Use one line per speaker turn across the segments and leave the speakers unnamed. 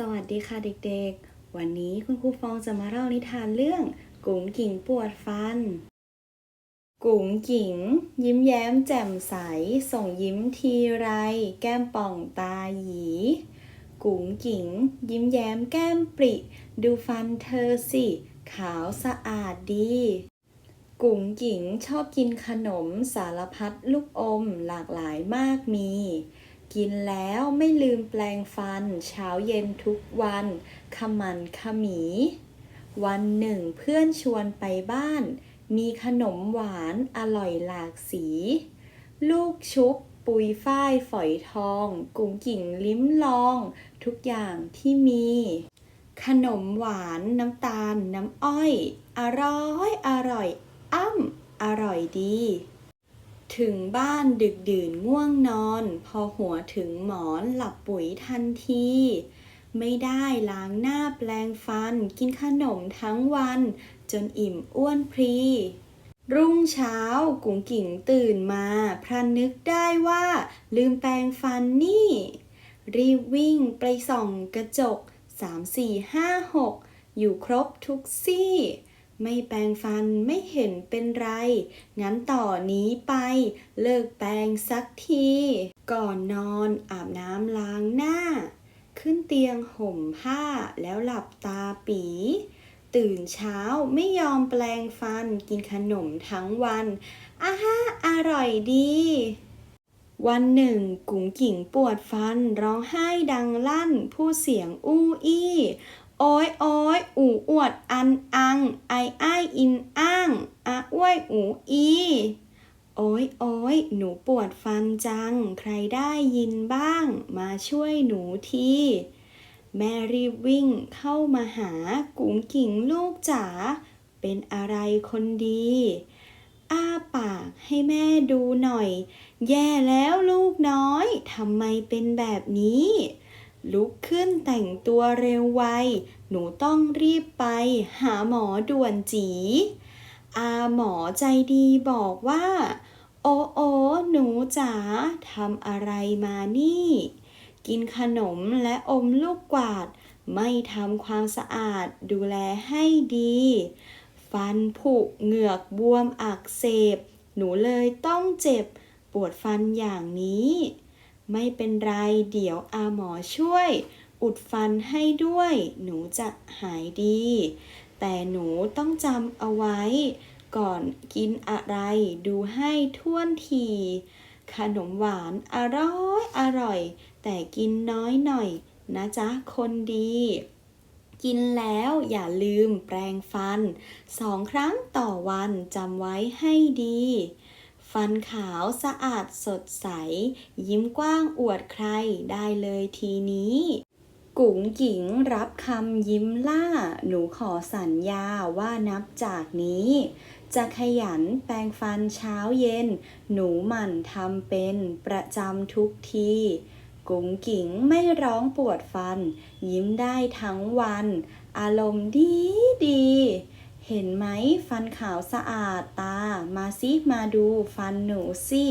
สวัสดีค่ะเด็กๆ วันนี้คุณครูฟองจะมาเล่านิทานเรื่อง กุ๋งกิ่งปวดฟัน กุ๋งกิ่ง ยิ้มแย้มแจ่มใส ส่งยิ้มทีไร แก้มป่องตาหยี กุ๋งกิ่ง ยิ้มแย้มแก้มปริ ดูฟันเธอสิ ขาวสะอาดดี กุ๋งกิ่งชอบกินขนมสารพัดลูกอมหลากหลายมากมี กินแล้วไม่ลืมแปลงฟัน เช้าเย็นทุกวันขมันขมี วันหนึ่งเพื่อนชวนไปบ้าน มีขนมหวานอร่อยหลากสี ลูกชุบปุยฝ้ายฝอยทอง กุ๋งกิ่งลิ้มลอง ทุกอย่างที่มี ขนมหวานน้ำตาลน้ำอ้อย อร่อยอร่อย อ้ำอร่อยดี ถึงบ้านดึกดื่นง่วงนอน พอหัวถึงหมอนหลับปุ๋ยทันที ไม่ได้ล้างหน้าแปลงฟัน กินขนมทั้งวัน จนอิ่มอ้วนพรี รุ่งเช้ากุ๋งกิ่งตื่นมาพรันนึกได้ว่า ลืมแปรงฟันนี่ รีบวิ่งไปส่องกระจกสามสี่ห้าหกอยู่ครบทุกซี่ ไม่แปรงฟันไม่เห็นเป็นไร งั้นต่อนนี้ไป เลิกแปรงสักที ก่อนนอนอาบน้ำล้างหน้า ขึ้นเตียงห่มผ้าแล้วหลับตาปี ตื่นเช้าไม่ยอมแปลงฟันกินขนมทั้งวันอาฮะอร่อยดี วันหนึ่ง กุ๋งกิ่งปวดฟันร้องไห้ดังลั่น ผู้เสียงอู้อี้ โอ้ยโอ้ยอูอวดอันอัง ไอไออินอ้างอาอ้วยอูอีโอ้ยโอ้ยหนูปวดฟันจัง ใครได้ยินบ้าง มาช่วยหนูทีแม่รีบวิ่งเข้ามาหากุ๋งกิ่งลูกจ๋า เป็นอะไรคนดี อ้าปากให้แม่ดูหน่อย แย่แล้วลูกน้อย ทำไมเป็นแบบนี้ ลุกขึ้นแต่งตัวเร็วไว หนูต้องรีบไป หาหมอด่วนจี อาหมอใจดีบอกว่า โอ้โอหนูจ๋าทำอะไรมานี่ กินขนมและอมลูกกวาด ไม่ทำความสะอาดดูแลให้ดี ฟันผุเหงือกบวมอักเสบ หนูเลยต้องเจ็บ ปวดฟันอย่างนี้ ไม่เป็นไร เดี๋ยวอาหมอช่วย อุดฟันให้ด้วย หนูจะหายดี แต่หนูต้องจำเอาไว้ ก่อนกินอะไรดูให้ท่วนที ขนมหวานอร่อยอร่อย แต่กินน้อยหน่อยนะจ๊ะคนดี กินแล้วอย่าลืมแปรงฟันสองครั้งต่อวันจำไว้ให้ดี ฟันขาวสะอาดสดใส ยิ้มกว้างอวดใครได้เลยทีนี้ กุ๋งกิ๋งรับคำยิ้มล่า หนูขอสัญญาว่านับจากนี้ จะขยันแปรงฟันเช้าเย็น หนูหมั่นทำเป็นประจำทุกทีกุ๋งกิ๋งไม่ร้องปวดฟัน ยิ้มได้ทั้งวัน อารมณ์ดีดี เห็นไหมฟันขาวสะอาดตา มาซิมาดูฟันหนูสิ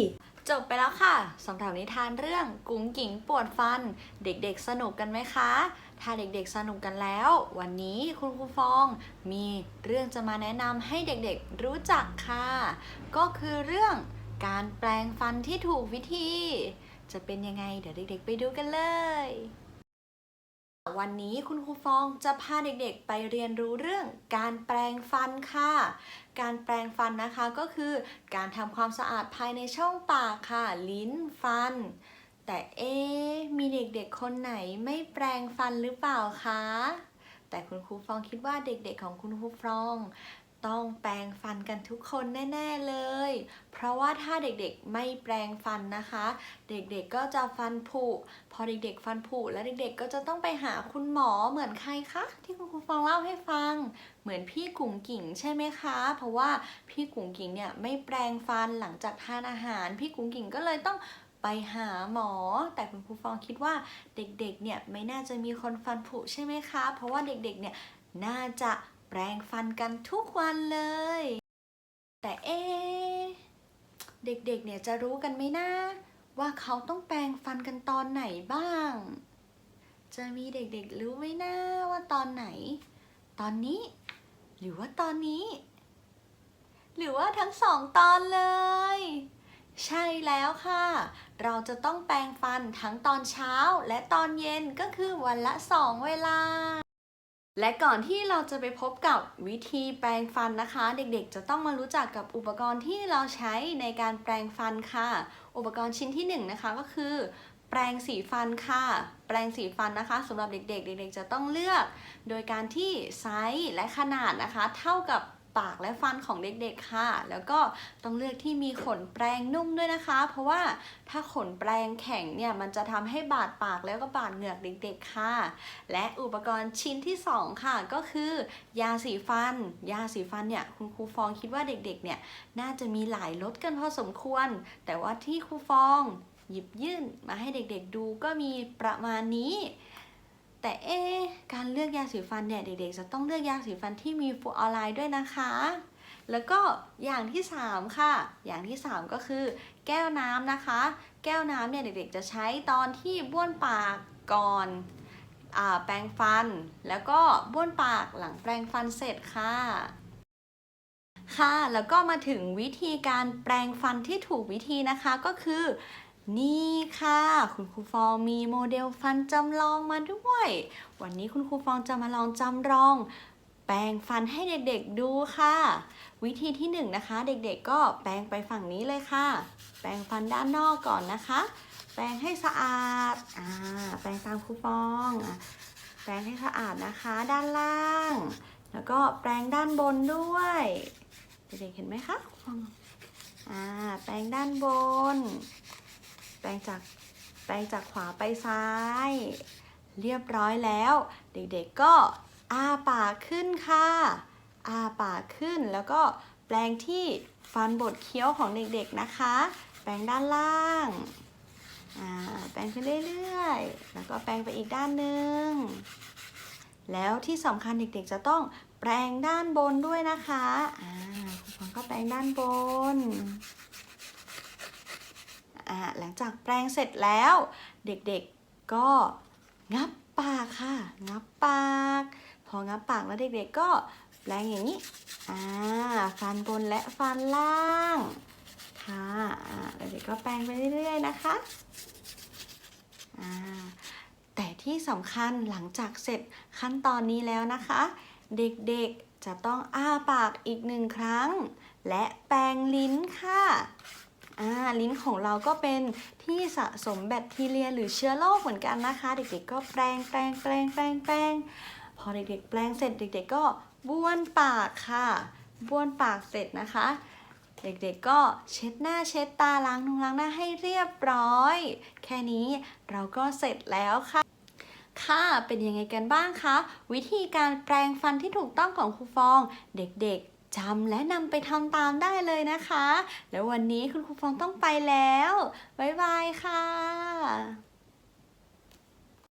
จบไปแล้วค่ะสำหรับนิทานเรื่องกุ้งกิ่งปวดฟัน เด็กๆสนุกกันไหมคะ ถ้าเด็กๆสนุกกันแล้ว วันนี้คุณครูฟองมีเรื่องจะมาแนะนำให้เด็กๆรู้จักค่ะ ก็คือเรื่องการแปลงฟันที่ถูกวิธี จะเป็นยังไงเดี๋ยวเด็กๆไปดูกันเลย วันนี้คุณครูฟองจะพาเด็กๆ ไปเรียนรู้เรื่องการแปลงฟันค่ะ การแปลงฟันนะคะก็คือการทำความสะอาดภายในช่องปากค่ะ ลิ้นฟัน แต่เอ๊มีเด็กๆ คนไหนไม่แปลงฟันหรือเปล่าคะ แต่คุณครูฟองคิดว่าเด็กๆของคุณครูฟอง ต้องแปรงฟันกันทุกคนแน่ ๆเลย เพราะว่าถ้าเด็กๆไม่แปรงฟันนะคะ เด็กๆก็จะฟันผุ พอเด็กๆฟันผุแล้วเด็กๆก็จะต้องไปหาคุณหมอเหมือนใครคะ ที่คุณครูฟองเล่าให้ฟัง เหมือนพี่กุ๋งกิ่งใช่ไหมคะ เพราะว่าพี่กุ๋งกิ่งเนี่ยไม่แปรงฟันหลังจากทานอาหาร พี่กุ๋งกิ่งก็เลยต้องไปหาหมอ แต่คุณครูฟองคิดว่าเด็กๆ เนี่ยไม่น่าจะมีคนฟันผุใช่ไหมคะ เพราะว่าเด็กๆ เนี่ยน่าจะ แปรงฟันกันทุกวันเลย แต่เอ๊เด็กๆเนี่ยจะรู้กันไหมนะ ว่าเขาต้องแปรงฟันกันตอนไหนบ้าง จะมีเด็กๆรู้ไหมนะว่าตอนไหน ตอนนี้ หรือว่าตอนนี้ หรือว่าทั้งสองตอนเลย ใช่แล้วค่ะ เราจะต้องแปรงฟันทั้งตอนเช้าและตอนเย็นก็คือวันละสองเวลา และก่อนที่เราจะไปพบกับวิธีแปรงฟันนะคะ เด็กๆ จะต้องมารู้จักกับอุปกรณ์ที่เราใช้ในการแปรงฟันค่ะ อุปกรณ์ชิ้นที่หนึ่งนะคะก็คือ แปรงสีฟันค่ะ แปรงสีฟันนะคะสำหรับเด็กๆ เด็กๆ จะต้องเลือก โดยการที่ไซส์และขนาดนะคะ เท่ากับ ปากและฟันของเด็กๆค่ะ แล้วก็ต้องเลือกที่มีขนแปรงนุ่มด้วยนะคะ เพราะว่าถ้าขนแปรงแข็งเนี่ยมันจะทำให้บาดปากแล้วก็บาดเหงือกเด็ก ๆค่ะ และอุปกรณ์ชิ้นที่สองค่ะ ก็คือยาสีฟัน ยาสีฟันเนี่ยคุณครูฟองคิดว่าเด็กๆเนี่ยน่าจะมีหลายรสกันพอสมควร แต่ว่าที่ครูฟองหยิบยื่นมาให้เด็กๆดูก็มีประมาณนี้ แต่เอ๊การเลือกยาสีฟันเนี่ยเด็กๆจะต้องเลือกยาสีฟันที่มีฟลูออไรด์ด้วยนะคะ แล้วก็อย่างที่ 3 ค่ะ อย่างที่ 3 ก็คือ แก้วน้ำนะคะ แก้วน้ำเนี่ยเด็กๆจะใช้ตอนที่บ้วนปากก่อนอแปรงฟัน แล้วก็บ้วนปากหลังแปรงฟันเสร็จค่ะค่ะ แล้วก็มาถึงวิธีการแปรงฟันที่ถูกวิธีนะคะก็คือ นี่ค่ะ คุณครูฟองมีโมเดลฟันจำลองมาด้วย วันนี้คุณครูฟองจะมาลองจำลอง แปรงฟันให้เด็กๆดูค่ะ วิธีที่หนึ่งนะคะ เด็กๆก็แปรงไปฝั่งนี้เลยค่ะ แปรงฟันด้านนอกก่อนนะคะ แปรงให้สะอาดอ่าแปรงตามครูฟองอะแปรงให้สะอาดนะคะด้านล่าง แล้วก็แปรงด้านบนด้วย เด็กๆเห็นไหมคะฟองอ่าแปรงด้านบน ปรงจากแปรงจากขวาไปซ้าย เรียบร้อยแล้ว เด็กๆก็อาปากขึ้นค่ะอาปากขึ้นแล้วก็แปรงที่ฟันบดเคี้ยวของเด็กๆนะคะ แปรงด้านล่างาแปรงขึ้นเรื่อยๆ แล้วก็แปรงไปอีกด้านหนึ่ง แล้วที่สำคัญเด็กๆจะต้องแปรงด้านบนด้วยนะคะอ่าคุณฟังก็แปรงด้านบน อ่าหลังจากแปรงเสร็จแล้ว เด็กๆก็งับปากค่ะ งับปาก พองับปากแล้วเด็กๆก็แปรงอย่างนี้อ่าฟันบนและฟันล่างค่ะอ่าแล้วเด็กก็แปรงไปเรื่อยๆนะคะอ่าแต่ที่สำคัญหลังจากเสร็จขั้นตอนนี้แล้วนะคะ เด็กๆจะต้องอ้าปากอีกหนึ่งครั้ง และแปรงลิ้นค่ะ อ่าลิ้นของเราก็เป็นที่สะสมแบคทีเรียหรือเชื้อโรคเหมือนกันนะคะ เด็กๆก็แปรงแปรงแปรงแปรงแปรงพอเด็กๆ แปรงเสร็จเด็ก ๆ ก็บ้วนปากค่ะบ้วนปากเสร็จนะคะ เด็กๆก็เช็ดหน้าเช็ดตาล้างนุงล้างหน้าให้เรียบร้อย แค่นี้เราก็เสร็จแล้วค่ะค่ะ เป็นยังไงกันบ้างคะ วิธีการแปรงฟันที่ถูกต้องของครูฟอง เด็กๆ จำและนำไปทำตามได้เลยนะคะ แล้ววันนี้คุณครูฟองต้องไปแล้ว บ๊ายบายค่ะ